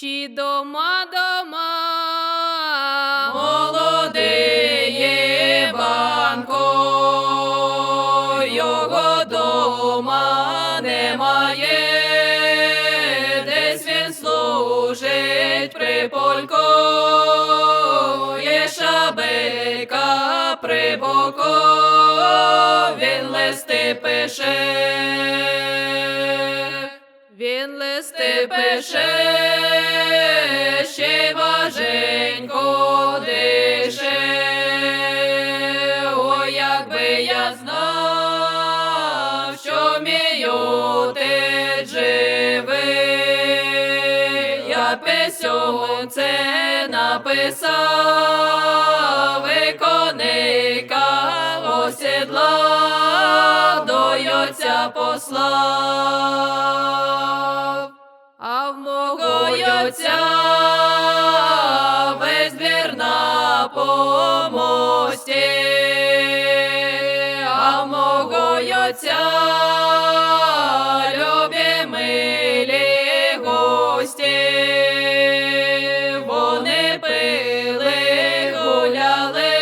Чи дома дома Молодий Іванко, його дома немає, десь він служить при полько, є шабелька при боку, він листи пише. Він листи пише, ще й важенько дише. Ой, якби я знав, що вмію ти живий, я письом це написав, і коника осідла, до йоця послав. Отця безбірна помості, а мого Отця любі милі гості, вони пили, гуляли,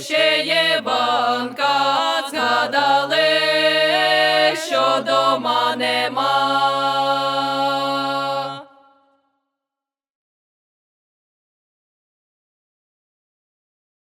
ще є банка, згадали, що дома.